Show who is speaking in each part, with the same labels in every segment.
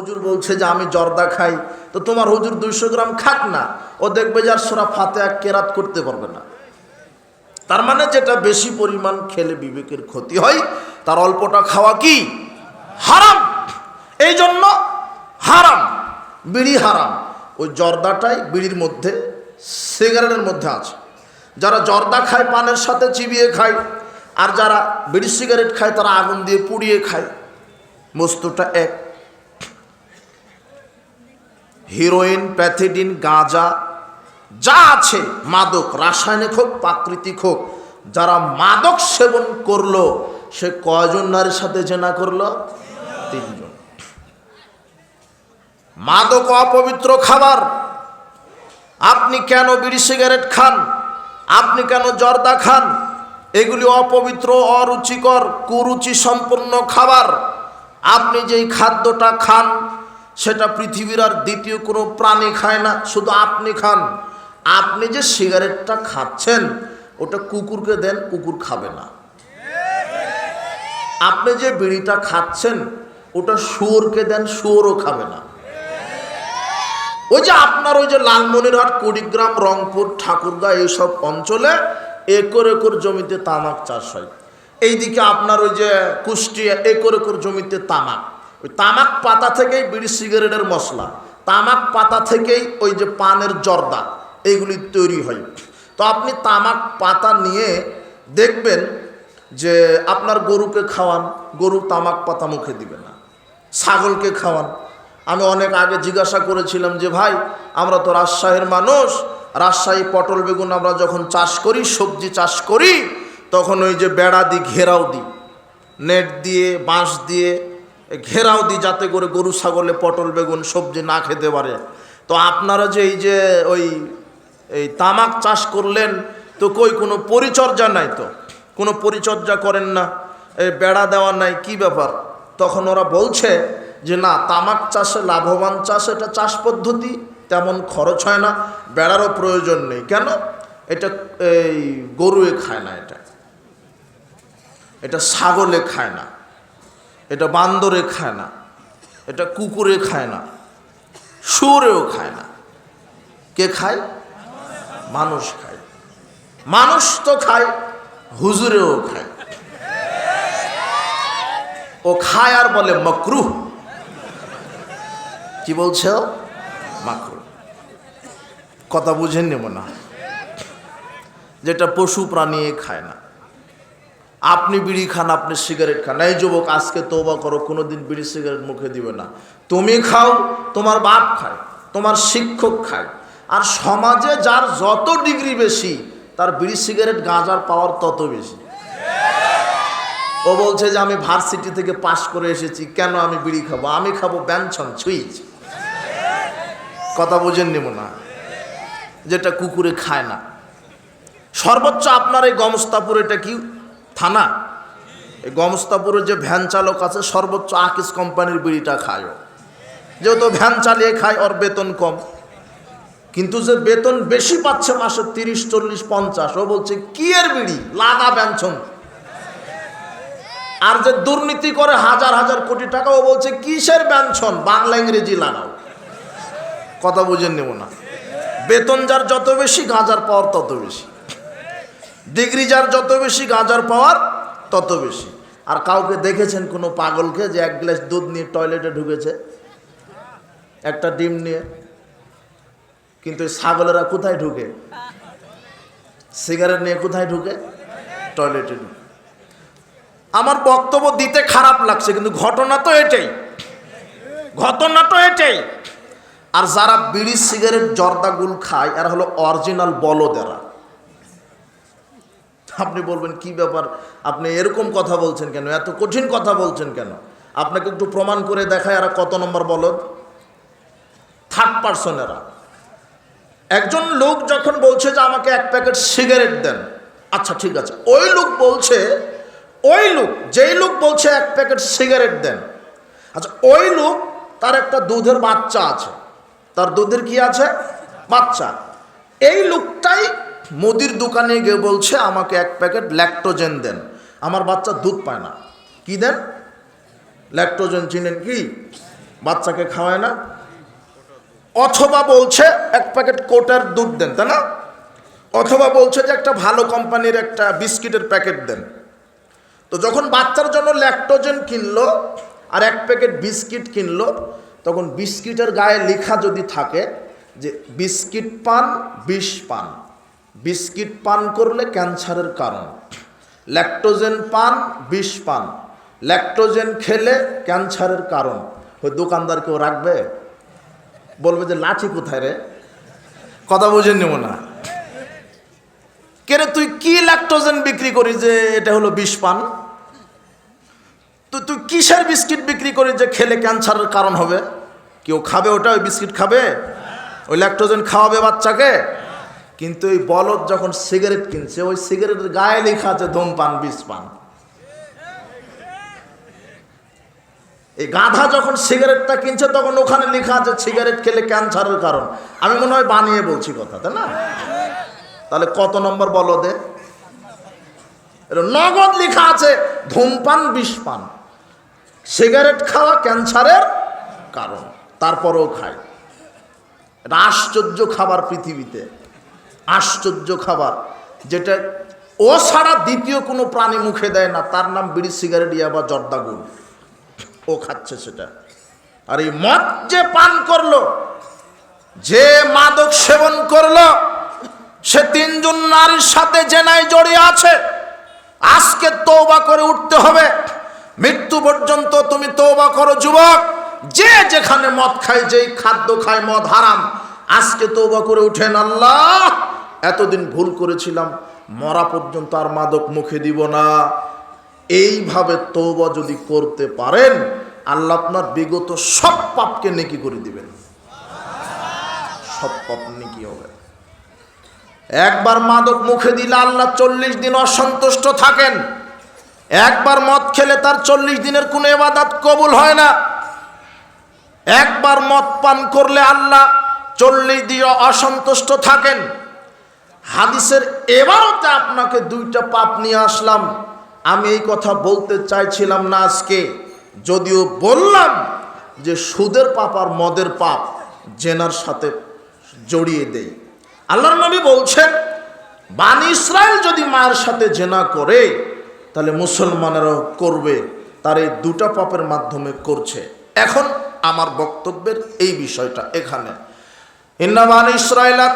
Speaker 1: হুজুর বলছে যে আমি জর্দা খাই, তো তোমার হুজুর দুইশো গ্রাম খাক না, ও দেখবে যে আর সোরা ফাতে এক কেরাত করতে পারবে না। তার মানে যেটা বেশি পরিমাণ খেলে বিবেকের ক্ষতি হয়, তার অল্পটা খাওয়া কি? হারাম। এই জন্য হারাম, বিড়ি হারাম। ওই জর্দাটাই বিড়ির মধ্যে, সিগারেটের মধ্যে আছে। যারা জর্দা খায়, পানের সাথে চিবিয়ে খায়, আর যারা বিড়ি সিগারেট খায়, তারা আগুন দিয়ে পুড়িয়ে খায়। বস্তুটা এক। হিরোইন, প্যাথিডিন, গাঁজা, যা আছে, মাদক, রাসায়নিক হোক, প্রাকৃতিক হোক, যারা মাদক সেবন করল, সে কয়জন নারীর সাথে জেনা করল? তিনজন। মাদক অপবিত্র খাবার, আপনি কেন বিড়ি সিগারেট খান? আপনি কেন জর্দা খান? এগুলি অপবিত্র, অরুচিকর কুরুচি সম্পূর্ণ খাবার। আপনি যেই খাদ্যটা খান সেটা পৃথিবীর আর দ্বিতীয় কোনো প্রাণী খায় না, শুধু আপনি খান। আপনি যে সিগারেটটা খাচ্ছেন, ওটা কুকুরকে দেন, কুকুর খাবে না। আপনি যে বিড়িটা খাচ্ছেন, ওটা শুয়োরকে দেন, শুয়োরও খাবে না। ওই যে আপনার ওই যে লালমনিরহাট, কুড়িগ্রাম, রংপুর, ঠাকুরগাঁ, এইসব অঞ্চলে একর একর জমিতে তামাক চাষ হয়। এইদিকে আপনার ওই যে কুষ্টিয়া, একর একর জমিতে তামাক। ওই তামাক পাতা থেকেই বিড়ি সিগারেটের মশলা, তামাক পাতা থেকেই ওই যে পানের জর্দা, এইগুলি তৈরি হয়। তো আপনি তামাক পাতা নিয়ে দেখবেন যে আপনার গরুকে খাওয়ান, গরু তামাক পাতা মুখে দিবে না। ছাগলকে খাওয়ান। আমি অনেক আগে জিজ্ঞাসা করেছিলাম যে, ভাই, আমরা তো রাজশাহীর মানুষ, রাজশাহী পটল বেগুন আমরা যখন চাষ করি, সবজি চাষ করি, তখন ওই যে বেড়া দিই, ঘেরাও দিই। নেট দিয়ে, বাঁশ দিয়ে ঘেরাও দিই যাতে করে গরু, ছাগলে, পটল, বেগুন, সবজি না খেতে পারে। তো আপনারা যে এই যে ওই, এই তামাক চাষ করলেন, তো কই কোনো পরিচর্যা নাই তো? কোনো পরিচর্যা করেন না এই বেড়া দেওয়া নাই, কি ব্যাপার? তখন ওরা বলছে যে, না, তামাক চাষে লাভবান চাষ, এটা চাষ পদ্ধতি, তেমন খরচ হয় না, বেড়ারও প্রয়োজন নেই। কেন? এটা এই গরুয়ে খায় না এটা। এটা ছাগলে খায় না। এটা বান্দরে খায় না, এটা কুকুরে খায় না শুয়োরেও খায় না। কে খায়? মানুষ খায়। মানুষ তো খায়, হুজুরেও খায়। ও খায় আর বলে মকরুহ কি বলছে? মাকরু। কথা বুঝে নেব না। যেটা পশু প্রাণী খায় না। আপনি বিড়ি খান, আপনি সিগারেট খান। এই যুবক, আজকে তৌবা করো, কোনোদিন বিড়ি সিগারেট মুখে দিবে না। তুমি খাও, তোমার বাপ খায়, তোমার শিক্ষক খায়। আর সমাজে যার যত ডিগ্রি বেশি, তার বিড়ি সিগারেট গাঁজার পাওয়ার তত বেশি। ও বলছে যে, আমি ভার্সিটি থেকে পাশ করে এসেছি, কেন আমি বিড়ি খাব? আমি খাব ব্যঞ্ছন ছুইচ কথা বোঝেন নেব না যেটা কুকুরে খায় না। সর্বোচ্চ আপনার এই গমস্তাপুর, এটা কি থানা। এই গমস্তাপুরের যে ভ্যান চালক আছে, সর্বোচ্চ আকিস কোম্পানির বিড়িটা খায়। যেহেতু ভ্যান চালিয়ে খায়, ওর বেতন কম। কিন্তু যে বেতন বেশি পাচ্ছে মাসে তিরিশ, চল্লিশ, পঞ্চাশ, ও বলছে, কি এর বিড়ি? লাগা ব্যঞ্চন আর যে দুর্নীতি করে হাজার হাজার কোটি টাকা, ও বলছে, কিসের ব্যঞ্চন বাংলা, ইংরেজি লাগাও। কথা বুঝে নেব না। বেতন যার যত বেশি, গাঁজার পাওয়ার তত বেশি। ডিগ্রি যার যত বেশি গাঁজার পাওয়ার, তত বেশি। আর কাউকে দেখেছেন কোনো পাগলকে যে এক গ্লাস দুধ নিয়ে টয়লেটে ঢুকেছে? একটা ডিম নিয়ে। কিন্তু ছাগলেরা কোথায় ঢুকে? সিগারেট নিয়ে কোথায় ঢুকে? টয়লেটে ঢুকে। আমার বক্তব্য দিতে খারাপ লাগছে, কিন্তু ঘটনা তো এটাই। ঘটনা তো এটাই। আর যারা বিড়ি, সিগারেট জর্দাগুল খায়, এরা হলো অরিজিনাল বলদেরা। আপনি বলবেন, কি ব্যাপার? আপনি এরকম কথা বলছেন কেন? এত কঠিন কথা বলছেন কেন? আপনাকে একটু প্রমাণ করে দেখায় এরা কত নম্বর বলদ? থার্ড পার্সনেরা একজন লোক যখন বলছে যে, আমাকে এক প্যাকেট সিগারেট দেন। আচ্ছা ঠিক আছে। ওই লোক বলছে, ওই লোক, যেই লোক বলছে এক প্যাকেট সিগারেট দেন। আচ্ছা ওই লোক, তার একটা দুধের বাচ্চা আছে। তার দুধের কি আছে? বাচ্চা। এই লোকটাই মুদির দোকানে গিয়ে বলছে, আমাকে এক প্যাকেট ল্যাকটোজেন দেন। আমার বাচ্চা দুধ পায় না। কি দেন? ল্যাকটোজেন চিনেন কি? বাচ্চাকে খাওয়ায় না। অথবা বলছে, এক প্যাকেট কোটার দুধ দেন। তাই না? অথবা বলছে যে, একটা ভালো কোম্পানির একটা বিস্কিটের প্যাকেট দেন। তো যখন বাচ্চার জন্য ল্যাকটোজেন কিনলো আর এক প্যাকেট বিস্কিট কিনলো, তখন বিস্কিটের গায়ে লেখা যদি থাকে যে, বিস্কিট পান, বিষ পান। বিস্কিট পান করলে ক্যান্সারের কারণ। ল্যাকটোজেন পান, বিষ পান। ল্যাকটোজেন খেলে ক্যান্সারের কারণ। ওই দোকানদার কেউ রাখবে? বলবে যে, লাঠি কোথায় রে? কথা বুঝে নেব না। কেরে, তুই কি ল্যাকটোজেন বিক্রি করি যে এটা হলো বিষ পান? তুই তুই কিসের বিস্কিট বিক্রি করি যে খেলে ক্যান্সারের কারণ হবে? কেউ খাবে ওটা? ওই বিস্কিট খাবে? ওই ল্যাকটোজেন খাওয়াবে বাচ্চাকে? কিন্তু ওই বলদ যখন সিগারেট কিনছে, ওই সিগারেটের গায়ে লেখা আছে ধূমপান বিষ পান এই গাধা যখন সিগারেটটা কিনছে, তখন ওখানে লেখা আছে সিগারেট খেলে ক্যান্সারের কারণ। আমি মনে হয় বানিয়ে বলছি কথা, তাই না? তাহলে কত নম্বর বলদে? নগদ লেখা আছে, ধূমপান বিষ পান সিগারেট খাওয়া ক্যান্সারের কারণ, তারপরেও খায়। এটা আশ্চর্য খাবার পৃথিবীতে। আশ্চর্য খাবার, যেটা ও ছাড়া দ্বিতীয় কোনো প্রাণী মুখে দেয় না, তার নাম বিড়ি, সিগারেট, ইয়া বা জর্দাগুল ও খাচ্ছে সেটা। আর এই মদ যে পান করল, যে মাদক সেবন করল, সে তিনজন নারীর সাথে জেনায় জড়িয়ে আছে, আজকে তৌবা করে উঠতে হবে। মৃত্যু পর্যন্ত তুমি তৌবা করো, যুবক। যে যেখানে মদ খায়, যেই খাদ্য খায় মদ হারাম। আজকে তৌবা করে উঠেন আল্লাহ। এতদিন ভুল করেছিলাম, মরা পর্যন্ত আর মাদক মুখে দিব না। এইভাবে তৌবা যদি করতে পারেন, আল্লাহ আপনার বিগত সব পাপকে নেকি করে দিবেন। সব পাপ নেকি হবে। একবার মাদক মুখে দিলে আল্লাহ চল্লিশ দিন অসন্তুষ্ট থাকেন। একবার মদ খেলে তার চল্লিশ দিনের কোনো এবাদাত কবুল হয় না। একবার মদ পান করলে আল্লাহ চল্লিশ দিয়ে অসন্তুষ্ট থাকেন। হাদিসের এবারতে আপনাকে দুইটা পাপ নিয়ে আসলাম। আমি এই কথা বলতে চাইছিলাম না আজকে। যদিও বললাম যে সুদের পাপ আর মদের পাপ জেনার সাথে জড়িয়ে দেই। আল্লাহর নবী বলছেন, বান ইসরায়েল যদি মায়ের সাথে জেনা করে, তাহলে মুসলমানেরাও করবে। তার এই দুটা পাপের মাধ্যমে করছে। এখন আমার বক্তব্যের এই বিষয়টা এখানে। ইসরায়েলা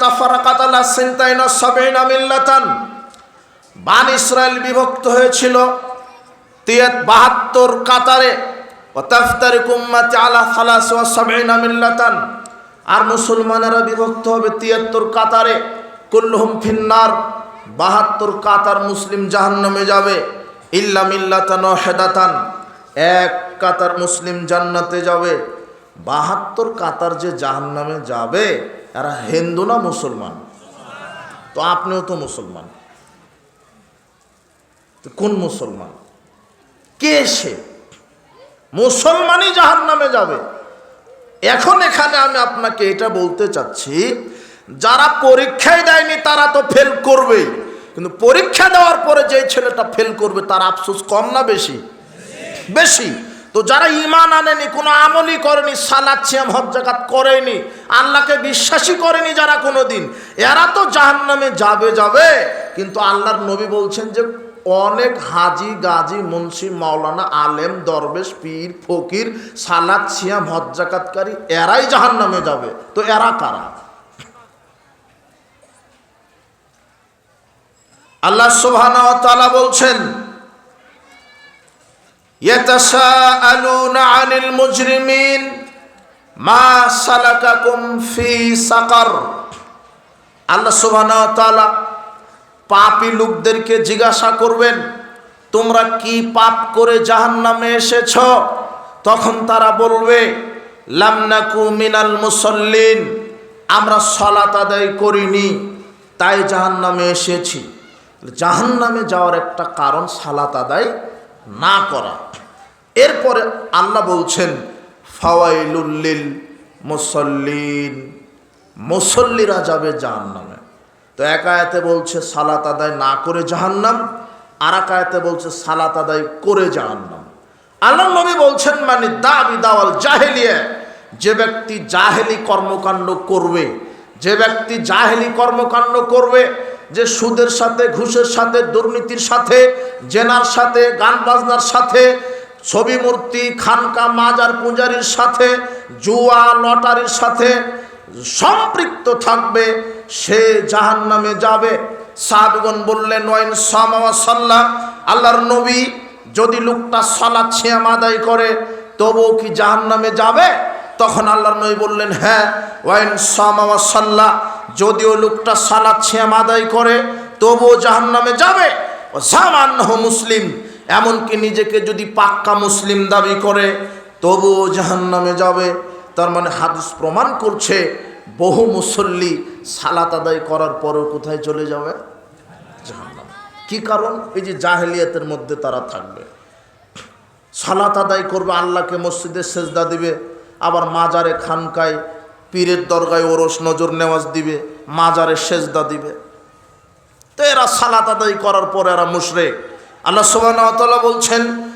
Speaker 1: বান ইসরায়েল বিভক্ত হয়েছিল তিয়াত বাহাত্তর কাতারে। আলা আর মুসলমানেরা বিভক্ত হবে তিয়াত্তর কাতারে। কুল্লুহুম ফিন্নার। বাহাত্তর কাতার মুসলিম জাহান্নামে যাবে। ইল্লা মিল্লাতান হেদাতান এক কাতার মুসলিম জান্নাতে যাবে। বাহাত্তর কাতার যে জাহান্নামে যাবে, এরা হিন্দু না মুসলমান? তো আপনিও তো মুসলমান। তো কোন মুসলমান? কে সে? মুসলমানই জাহান নামে যাবে। এখন এখানে আমি আপনাকে এটা বলতে চাচ্ছি, যারা পরীক্ষায় দেয়নি তারা তো ফেল করবেই। কিন্তু পরীক্ষা দেওয়ার পরে যে ছেলেটা ফেল করবে, তার আফসোস কম না বেশি? বেশি। তো যারা ইমান আনেনি, কোনো আমলই করেনি, সালাদ, সিয়াম, হজ জাকাত করেনি, আল্লাহকে বিশ্বাসই করেনি যারা কোনো দিন এরা তো জাহান্নামে যাবে যাবে। কিন্তু আল্লাহর নবী বলছেন যে, অনেক হাজি, গাজী, মুন্সি, মাওলানা, আলেম, দরবেশ, পীর, ফকির, সালাদ, সিয়াম, হজ জাকাতকারী এরাই জাহান্নামে যাবে। তো এরা কারা? আল্লাহ সুবহানাহু ওয়া তাআলা বলছেন يتساءلون عن المجرمين ما سلككم في سقر আল্লাহ সুবহানাহু ওয়া তাআলা পাপী লোকদেরকে জিজ্ঞাসা করবেন তোমরা কি পাপ করে জাহান্নামে এসেছ তখন তারা বলবে লামনাকু মিনাল মুসল্লিন আমরা সলাত আদায় করিনি তাই জাহান্নামে এসেছি জাহান্নামে যাওয়ার একটা কারণ সালাত আদায় না করা এরপরে আল্লাহ বলছেন ফাওয়াইলুল্লিল মুসল্লিন, মুসল্লিরা যাবে জাহান্নামে। তো এক আয়াতে বলছে, সালাত আদায় না করে জাহান্নাম, আর এক আয়াতে বলছে, সালাত আদায় করে জাহান্নাম। আল্লাহ নবী বলছেন মানে দাবি দাওয়াল জাহেলিয়া, যে ব্যক্তি জাহেলি কর্মকাণ্ড করবে, যে ব্যক্তি জাহেলি কর্মকাণ্ড করবে, যে সুদের সাথে, ঘুষের সাথে, দুর্নীতির সাথে, জেনার সাথে, গান বাজনার সাথে ছবি মূর্তি, খানকা মাজার পূজারির সাথে, জুয়া লটারির সাথে সম্পৃক্ত থাকবে, সে জাহান নামে যাবে। সাহাবিগণ বললেন, ওয়াইন সামা সাল্লাহ আল্লাহর নবী যদি লোকটা সালাদ ছিয়াম আদায় করে, তবুও কি জাহান নামে যাবে? তখন আল্লাহর নবী বললেন হ্যাঁ ওয়াইন সামা সাল্লাহ যদিও লোকটা সালাদ ছিয়াম আদায় করে, তবুও জাহান নামে যাবে। ও জামান্নহ মুসলিম এমনকি নিজেকে যদি পাক্কা মুসলিম দাবি করে, তবুও জাহান নামে যাবে। তার মানে হাদিস প্রমাণ করছে, বহু মুসল্লি সালাত আদায় করার পরেও কোথায় চলে যাবে? জাহান্নাম। কি কারণ? এই যে জাহেলিয়াতের মধ্যে তারা থাকবে। সালাত আদায় করবে, আল্লাহকে মসজিদে সেজদা দিবে, আবার মাজারে খানকায়, পীরের দরগায় ওরস নজর নেওয়াজ দিবে, মাজারে সেজদা দিবে। তো এরা সালাত আদায় করার পর এরা মুশরেক। আল্লাহ সুবহানাহু বলছেন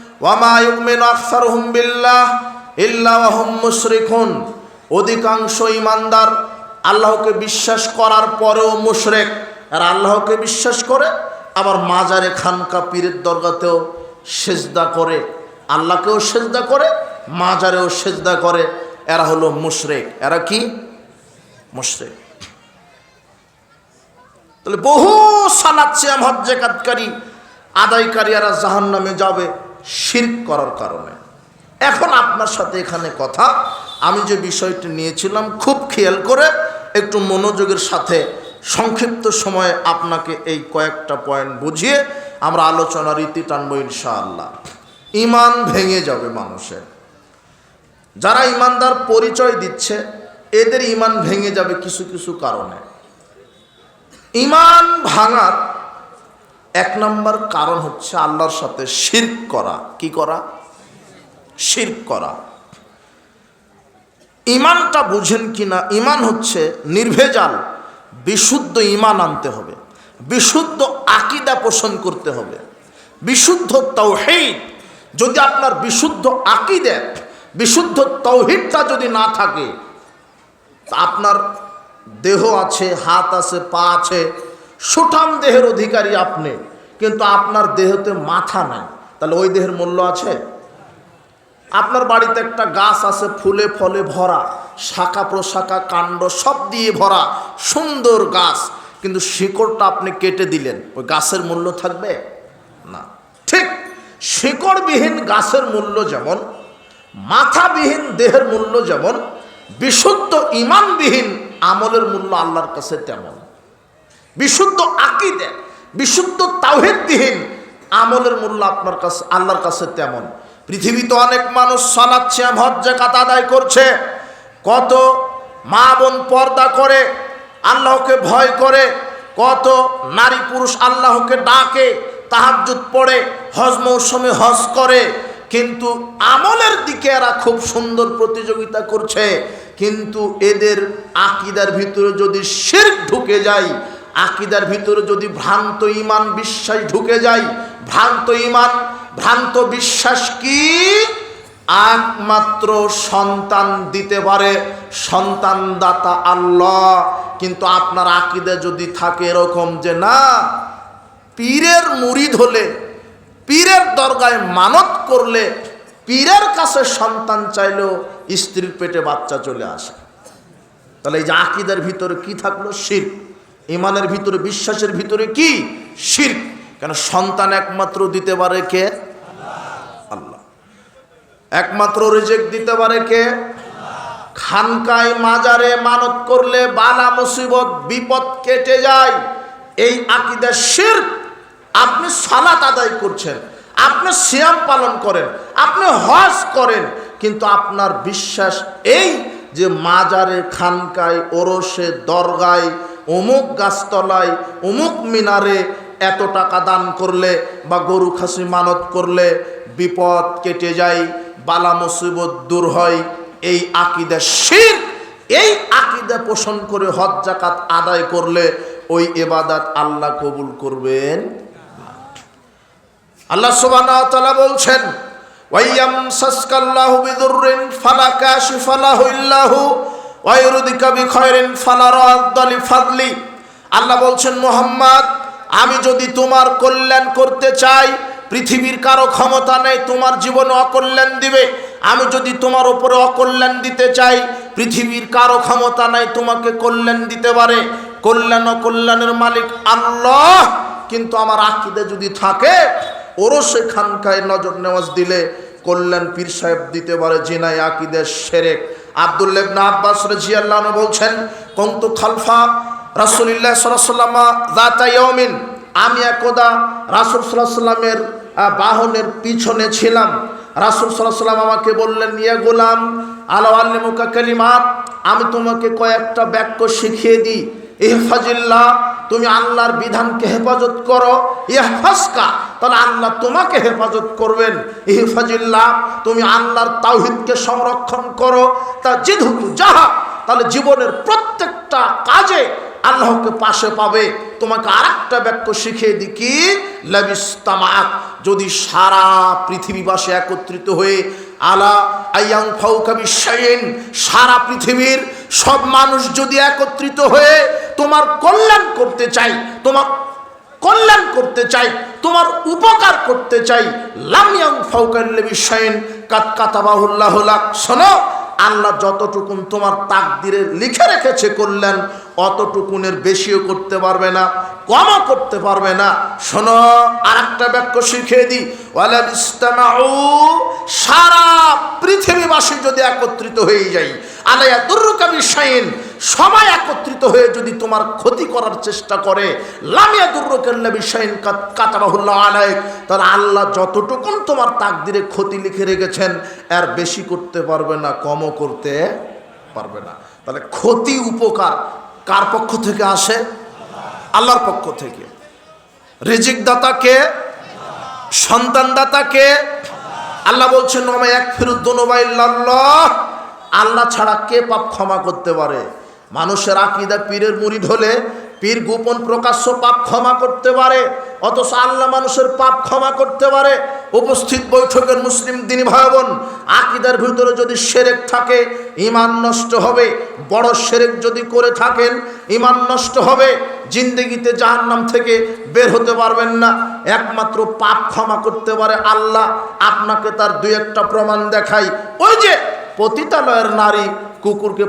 Speaker 1: মুশরিকুন। অধিকাংশ ইমানদার আল্লাহকে বিশ্বাস করার পরেও মুশরেক। আর আল্লাহকে বিশ্বাস করে, আবার মাজারে খানকা পীরের দরগাতেও সেজদা করে। আল্লাহকেও সেজদা করে, মাজারেও সেজদা করে। এরা হলো মুশরেক। এরা কি? মুশরেক। তাহলে বহু সালাদ সিয়াম, হজ্জে কাতকারী আদায়কারী এরা জাহান নামে যাবে শির্ক করার কারণে। এখন আপনার সাথে এখানে কথা। আমি যে বিষয়টি নিয়েছিলাম, খুব খেয়াল করে একটু মনোযোগের সাথে সংক্ষিপ্ত সময়ে আপনাকে এই কয়েকটা পয়েন্ট বুঝিয়ে আমরা আলোচনার রীতি টানবো ইনশাআল্লাহ। ইমান ভেঙে যাবে মানুষের। যারা ইমানদার পরিচয় দিচ্ছে, এদের ইমান ভেঙে যাবে কিছু কিছু কারণে। ইমান ভাঙার এক নম্বর কারণ হচ্ছে আল্লাহর সাথে শির্ক করা। কি করা? শির্ক করা। ইমানটা বুঝেন কি না ইমান হচ্ছে নির্ভেজাল, বিশুদ্ধ ইমান আনতে হবে। বিশুদ্ধ আকিদা পোষণ করতে হবে। বিশুদ্ধ তৌহিদ যদি আপনার বিশুদ্ধ আকিদে, বিশুদ্ধ তৌহিদটা যদি না থাকে, আপনার দেহ আছে, হাত আছে, পা আছে সুঠাম দেহের অধিকারী আপনি, কিন্তু আপনার দেহতে মাথা নাই। তাহলে ওই দেহের মূল্য আছে? আপনার বাড়িতে একটা গাছ আছে, ফুলে ফলে ভরা, শাখা প্রশাখা, কাণ্ড সব দিয়ে ভরা, সুন্দর গাছ, কিন্তু শিকড়টা আপনি কেটে দিলেন। ওই গাছের মূল্য থাকবে? না। ঠিক শিকড়বিহীন গাছের মূল্য যেমন, মাথাবিহীন দেহের মূল্য যেমন, বিশুদ্ধ ইমানবিহীন আমলের মূল্য আল্লাহর কাছে তেমন। বিশুদ্ধ আকিদে, বিশুদ্ধ তাওহিদবিহীন আমলের মূল্য আপনার কাছে, আল্লাহর কাছে তেমন। পৃথিবীতে অনেক মানুষ সালাচ্ছে হজ্জে কাত আদায় করছে। কত মা বোন পর্দা করে, আল্লাহকে ভয় করে, কত নারী পুরুষ আল্লাহকে ডাকে, তাহাজ্জুদ পড়ে, হজ মৌসুমে হজ করে। কিন্তু আমলের দিকে এরা খুব সুন্দর প্রতিযোগিতা করছে। কিন্তু এদের আকিদার ভিতরে যদি শির ঢুকে যায় আকিদার ভিতরে যদি ভ্রান্ত ইমান বিশ্বাস ঢুকে যায়, ভ্রান্ত ইমান, ভ্রান্ত বিশ্বাস কি? একমাত্র সন্তান দিতে পারে সন্তান দাতা আল্লাহ। কিন্তু আপনার আকিদা যদি থাকে এরকম যে না, পীরের মুরিদ হলে, পীরের দরগায় মানত করলে, পীরের কাছে সন্তান চাইলেও স্ত্রীর পেটে বাচ্চা চলে আসে। তাহলে এই যে আকিদের ভিতরে কি থাকল? শির ইমানের ভিতরে, বিশ্বাসের ভিতরে কি? শির কেন সন্তান একমাত্র দিতে পারে কে? আল্লাহ। একমাত্র রিজেক্ট দিতে পারে কে? খানকায় মাজারে মানত করলে বালা মুসিবত, বিপদ কেটে যায়। এই আকিদা শির আপনি সালাত আদায় করছেন, আপনি সিয়াম পালন করেন, আপনি হজ করেন, কিন্তু আপনার বিশ্বাস এই যে মাজারে, খানকায়, ওরসে, দরগায় অমুক গাছতলায়, অমুক মিনারে এত টাকা দান করলে বা গরু খাসি মানত করলে বিপদ কেটে যায়, বালা মুসিবত দূর হয়। এই আকিদা শির এই আকিদা পোষণ করে হজ জাকাত আদায় করলে ওই এবাদাত আল্লাহ কবুল করবেন। আল্লাহ সুবহানাহু বলছেন, ওয়াইয়ামসাসকাল্লাহু বিদুররিন ফালা কাশিফা লাহু ইল্লাহু আল্লাহ বলছেন, মোহাম্মদ, আমি যদি তোমার কল্যাণ করতে চাই, পৃথিবীর কারও ক্ষমতা নেই, তোমার জীবনে অকল্যাণ দিবে। আমি যদি তোমার ওপরে অকল্যাণ দিতে চাই, পৃথিবীর কারও ক্ষমতা নাই, তোমাকে কল্যাণ দিতে পারে। কল্যাণ অকল্যাণের মালিক আল্লাহ। কিন্তু আমার আকিদে যদি থাকে ওরও সেখানকায় নজর নেওয়াজ দিলে কল্যাণ পীর সাহেব দিতে পারে জিনাই আকিদের সেরেক। আবদুল্লেবনা আব্বাস রাজিয়াল্লাহ বলছেন, কন্তু খালফা রাসুলিল্লাহ সাল্লামা দাতা ইয়মিন আমি একদা রাসুল সাল্লাহ বাহনের পিছনে ছিলাম। রাসুল সাল্লাহ আমাকে বললেন ইয়ে গোলাম আলো আল্লিমুকা কালিমাত, আমি তোমাকে কয়েকটা বাক্য শিখিয়ে দিই। ইহফাজিল্লাহ তুমি আল্লাহর বিধানকে হেফাজত করো। ইহফাজকা, তাহলে আল্লাহ তোমাকে হেফাজত করবেন। ইহফাজিল্লাহ তুমি আল্লাহর তাওহিদকে সংরক্ষণ করো। তা জিধুকু যাহা, তাহলে জীবনের প্রত্যেকটা কাজে আল্লাহকে পাশে পাবে। তোমাকে আরেকটা বাক্য শিখিয়ে দিই কি? লাবিস্তামাত যদি সারা পৃথিবীবাসী একত্রিত হয়ে আলা আয়াং ফাউকাবি শাইন সারা পৃথিবীর সব মানুষ যদি একত্রিত হয়ে তোমার কল্যাণ করতে চাই তোমার কল্যাণ করতে চাই তোমার উপকার করতে চাই লামিয়াং ফাউকাল্লে বিশ্বাইন কাত কাতাবাহুল্লাহ শোনো আল্লাহ যতটুকুন তোমার তাকদিরে লিখে রেখেছে করলেন, অতটুকুনের বেশিও করতে পারবে না, কমও করতে পারবে না। শোনো আর একটা বাক্য শিখিয়ে দিই। সারা পৃথিবীবাসী যদি একত্রিত হয়ে যাই আলাইয়া দুর্রুকা বিশ্বাইন সবাই একত্রিত হয়ে যদি তোমার ক্ষতি করার চেষ্টা করে, লামিয়া দুর্রকেল্লা বিশ্বাইন কাতাবাহুল্লাহ আলাইক, তাহলে আল্লাহ যতটুকুন তোমার তাকদিরে ক্ষতি লিখে রেখেছেন এর বেশি করতে পারবে না, কমও করতে পারবে না। তাহলে ক্ষতি উপকার কার পক্ষ থেকে আসে? আল্লাহর পক্ষ থেকে। রিজিক দাতাকে সন্তান দাতাকে আল্লাহ বলছেন এক ফিরুদ্দোনোবাইল্লাহ আল্লাহ ছাড়া কে পাপ ক্ষমা করতে পারে? মানুষের আকিদা পীরের মুরিদ হলে পীর গোপন প্রকাশ্য পাপ ক্ষমা করতে পারে, অথচ আল্লাহ মানুষের পাপ ক্ষমা করতে পারে। উপস্থিত বৈঠকের মুসলিম দিনী ভাই বোন, আকিদার ভিতরে যদি সেরেক থাকে ইমান নষ্ট হবে। বড় সেরেক যদি করে থাকেন ইমান নষ্ট হবে। জিন্দগিতে জাহান্নাম থেকে বের হতে পারবেন না। একমাত্র পাপ ক্ষমা করতে পারে আল্লাহ। আপনাকে তার দুই একটা প্রমাণ দেখাই। ওই যে পতিতালয়ের নারী কুকুরকে